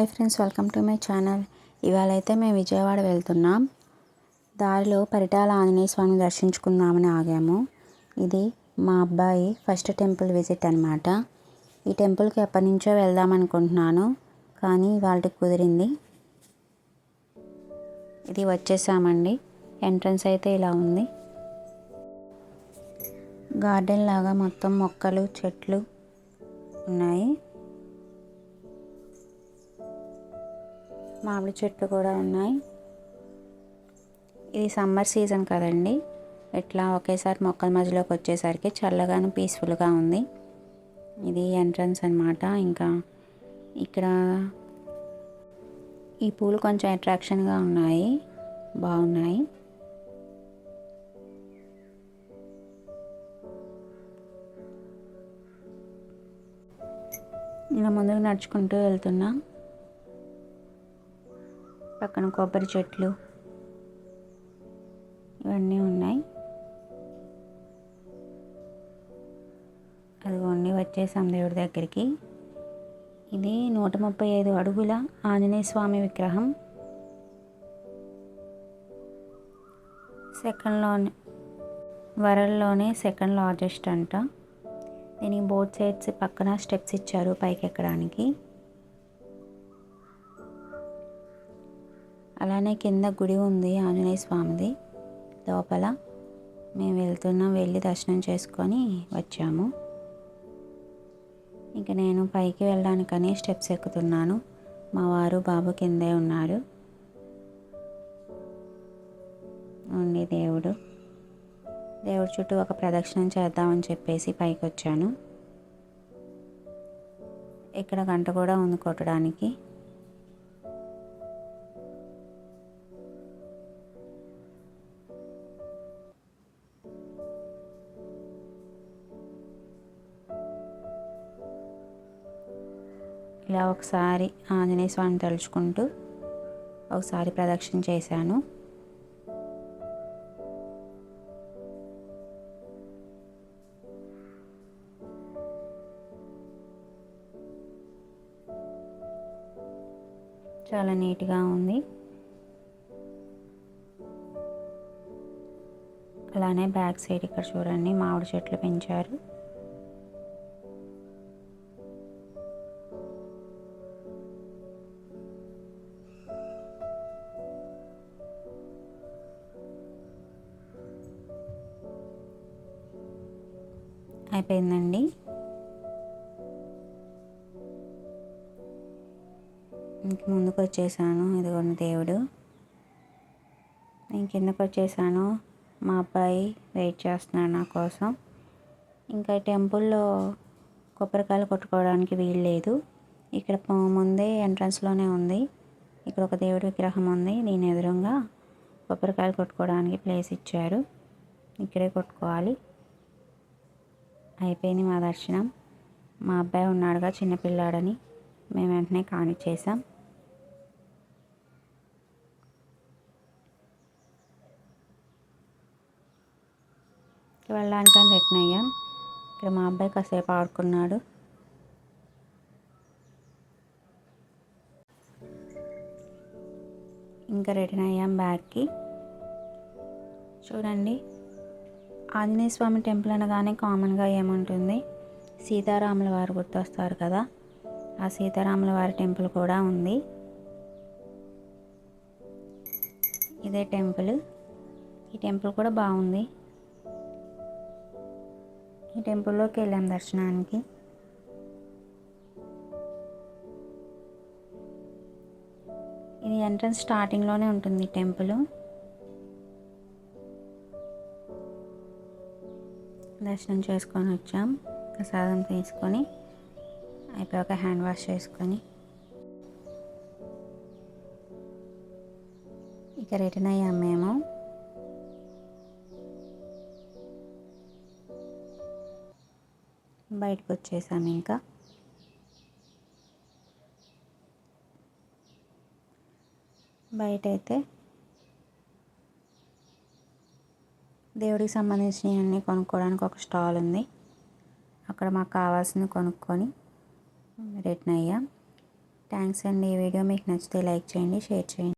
Hi friends welcome to my channel. ఇవాళ అయితే మేము విజయవాడ వెళ్తున్నాం. దారిలో పరిటాల ఆంజనేయ స్వామిని దర్శించుకుందామని ఆగాము. ఇది మా అబ్బాయి ఫస్ట్ టెంపుల్ విజిట్ అనమాట ఈ టెంపుల్కి ఎప్పటి నుంచో వెళ్దాం అనుకుంటున్నాను కానీ వాళ్ళకి కుదిరింది. ఇది వచ్చేసామండి. ఎంట్రన్స్ అయితే ఇలా ఉంది. గార్డెన్ లాగా మొత్తం మొక్కలు చెట్లు ఉన్నాయి. మామిడి చెట్లు కూడా ఉన్నాయి. ఇది సమ్మర్ సీజన్ కదండి. ఇట్లా ఒకేసారి మొక్కల మధ్యలోకి వచ్చేసరికి చల్లగాను పీస్ఫుల్గా ఉంది. ఇది ఎంట్రన్స్ అనమాట ఇంకా ఇక్కడ ఈ పూలు కొంచెం అట్రాక్షన్గా ఉన్నాయి. బాగున్నాయి. ఇలా ముందుకు నడుచుకుంటూ వెళ్తున్నాం. పక్కన కొబ్బరి చెట్లు ఇవన్నీ ఉన్నాయి. అదిగోండి వచ్చేసాం దేవుడి దగ్గరికి. ఇది నూట ముప్పై ఐదు అడుగుల ఆంజనేయ స్వామి విగ్రహం. సెకండ్లోనే వరల్డ్లోనే సెకండ్ లార్జెస్ట్ అంట. దీనికి బోత్ సైడ్స్ పక్కన స్టెప్స్ ఇచ్చారు పైకి ఎక్కడానికి అలానే కింద గుడి ఉంది ఆంజనేయ స్వామిది. లోపల మేము వెళ్తున్నాం వెళ్ళి దర్శనం చేసుకొని వచ్చాము. ఇంకా నేను పైకి వెళ్ళడానికని స్టెప్స్ ఎక్కుతున్నాను. మా వారు బాబు కిందే ఉన్నారు. ఉండి దేవుడు. దేవుడి చుట్టూ ఒక ప్రదక్షిణం చేద్దామని చెప్పేసి పైకి వచ్చాను ఇక్కడ గంట కూడా ఉంది కొట్టడానికి. ఇలా ఒకసారి ఆంజనేయ స్వామిని తలుచుకుంటూ ఒకసారి ప్రదక్షిణ చేశాను. చాలా నీట్గా ఉంది. అలానే బ్యాక్ సైడ్ ఇక్కడ చూడండి మామిడి చెట్లు పెంచారు. అయిపోయిందండి. ఇంక ముందుకు వచ్చేసాను. ఇదిగోండి దేవుడు. నేను కిందకు వచ్చేసాను. మా అబ్బాయి వెయిట్ చేస్తున్నాడు నా కోసం. ఇంకా టెంపుల్లో కొబ్బరికాయలు కొట్టుకోవడానికి వీలు లేదు. ఇక్కడ ముందే ఎంట్రన్స్లోనే ఉంది. ఇక్కడ ఒక దేవుడి విగ్రహం ఉంది. దీని ఎదురుగా కొబ్బరికాయలు కొట్టుకోవడానికి ప్లేస్ ఇచ్చారు ఇక్కడే కొట్టుకోవాలి. అయిపోయింది మా దర్శనం. మా అబ్బాయి ఉన్నాడుగా చిన్నపిల్లాడని మేము వెంటనే కానిచ్చేసాం వెళ్ళడానికని రిటర్న్ అయ్యాం. ఇక్కడ మా అబ్బాయి కాసేపు ఆడుకున్నాడు. ఇంకా రిటర్న్ అయ్యాం బ్యాగ్కి. చూడండి. ఆంజనేయ స్వామి టెంపుల్ అనగానే కామన్గా ఏముంటుంది? సీతారాముల వారు గుర్తొస్తారు కదా? ఆ సీతారాముల వారి టెంపుల్ కూడా ఉంది. ఇదే టెంపుల్. ఈ టెంపుల్ కూడా బాగుంది. ఈ టెంపుల్లోకి వెళ్ళాం దర్శనానికి. ఇది ఎంట్రన్స్ స్టార్టింగ్లోనే ఉంటుంది టెంపుల్. దర్శనం చేసుకొని వచ్చాం. ప్రసాదం తీసుకొని అయిపోయాక హ్యాండ్ వాష్ చేసుకొని. ఇక రిటర్న్ అయ్యాం మేము. బయటకు వచ్చేసాం ఇంకా. బయట అయితే దేవుడికి సంబంధించినవన్నీ కొనుక్కోవడానికి ఒక స్టాల్ ఉంది. అక్కడ మాకు కావాల్సింది కొనుక్కొని రిటర్న్ అయ్యాం. థ్యాంక్స్ అండి ఈ వీడియో. మీకు నచ్చితే లైక్ చేయండి షేర్ చేయండి.